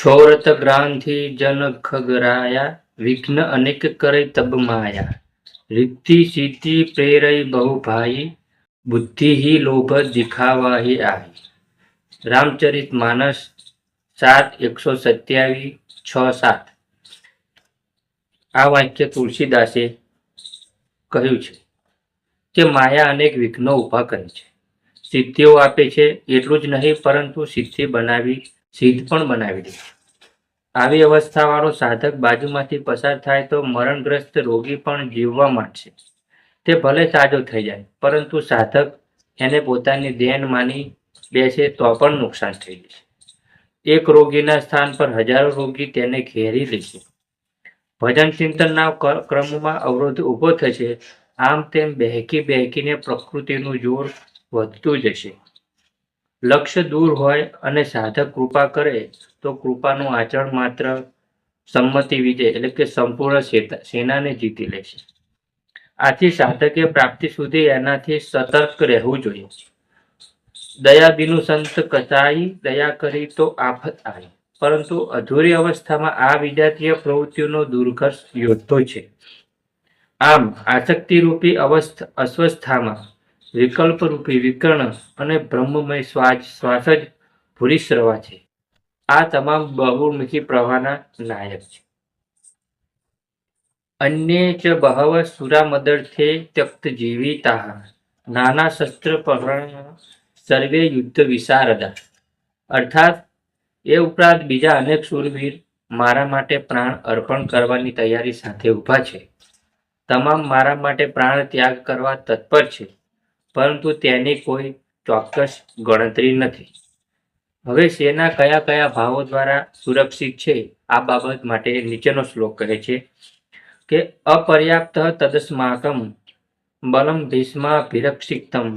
છોરત ગ્રાંથી જન ખગરાયા વિઘ્ન અનેક કરે તબ માયા રિદ્ધિ સિદ્ધિ પ્રેરય બહુ ભાઈ બુદ્ધિ હિ લોભ દિખાવાહી આહી રામચરિત માનસ સાત એકસો સત્યાવીસ છ સાત આ વાક્ય તુલસીદાસે કહ્યું છે કે માયા અનેક વિઘ્નો ઊભા કરે છે. સિદ્ધિઓ આપે છે, એટલું જ નહીં, પરંતુ સિદ્ધિ બનાવી સિદ્ધ પણ બનાવી દે આવી આવી અવસ્થાવાળો સાધક બાજુમાંથી પસાર થાય તો મરણગ્રસ્ત રોગી પણ જીવવા માંડશે. તે ભલે સાજો થઈ જાય, પરંતુ સાધક એને પોતાની દેન માની બેસે તો પણ નુકસાન થઈ જશે. એક રોગીના સ્થાન પર હજારો રોગી તેને ઘેરી લેશે. ભજન ચિંતનના ક્રમમાં અવરોધ ઊભો થશે, આમ તેમ બહેકી બહેકીને પ્રકૃતિનું જોર વધતું જશે. લક્ષ્ય દૂર હોય અને સાધક કૃપા કરે, તો કૃપાનું આચરણ માત્ર સંમતિ વિજય, એટલે કે સંપૂર્ણ સેનાને જીતી લેશે આથી સાધકે પ્રાપ્તિ સુધી એનાથી સતર્ક રહેવું જોઈએ. દયા બીનું સંત કચાઈ દયા કરી તો આફત આવી. પરંતુ અધૂરી અવસ્થામાં આ વિજાતીય પ્રવૃત્તિઓનો દુર્ઘર્ષ યોદ્ધો છે. આમ, આસક્તિરૂપી અવસ્થ, અસ્વસ્થામાં વિકલ્પરૂપી વિકર્ણ અને બ્રહ્મમય શ્વાસ શ્વાસ જ ભૂરિશ્રવા છે. આ તમામ બહુમુખી પ્રવાહના નાયક છે. અન્ય ચ બહવ સુરામદર્થે ત્યક્ત જીવિતા નાના શસ્ત્ર પહરણ સર્વે યુદ્ધ વિશારદા. અર્થાત, એ ઉપરાંત બીજા અનેક સુરવીર મારા માટે પ્રાણ અર્પણ કરવાની તૈયારી સાથે ઊભા છે. તમામ મારા માટે પ્રાણ ત્યાગ કરવા તત્પર છે. પરંતુ તેની કોઈ ચોક્કસ ગણતરી નથી. હવે સેના કયા કયા ભાવો દ્વારા સુરક્ષિત છે, આ બાબત માટે નીચેનો શ્લોક કહે છે કે, અપર્યાપ્ત તદસ્માકમ બલમ ભીષ્માભિરક્ષિતમ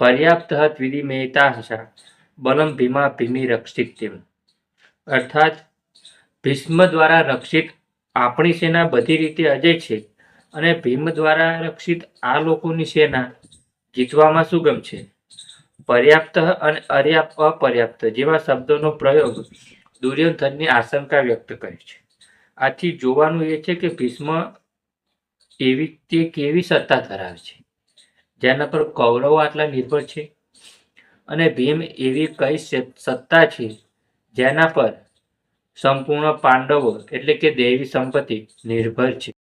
પર્યાપ્ત ત્વિદિમેતા બલમ ભીમા ભીમી રક્ષિતમ અર્થાત, ભીષ્મ દ્વારા રક્ષિત આપણી સેના બધી રીતે અજય છે અને ભીમ દ્વારા રક્ષિત આ લોકોની સેના જીતવામાં સુગમ છે? પર્યાપ્ત અને અર્યાપ્ત અપર્યાપ્ત જેવા શબ્દોનો પ્રયોગ દુર્યોધનની આશંકા વ્યક્ત કરે છે. આથી જોવાનું એ છે કે ભીષ્મ એવી તે કેવી સત્તા ધરાવે છે? જેના પર કૌરવો આટલા નિર્ભર છે? અને ભીમ એવી કઈ સત્તા છે જેના પર સંપૂર્ણ પાંડવો એટલે કે દેવી સંપત્તિ નિર્ભર છે?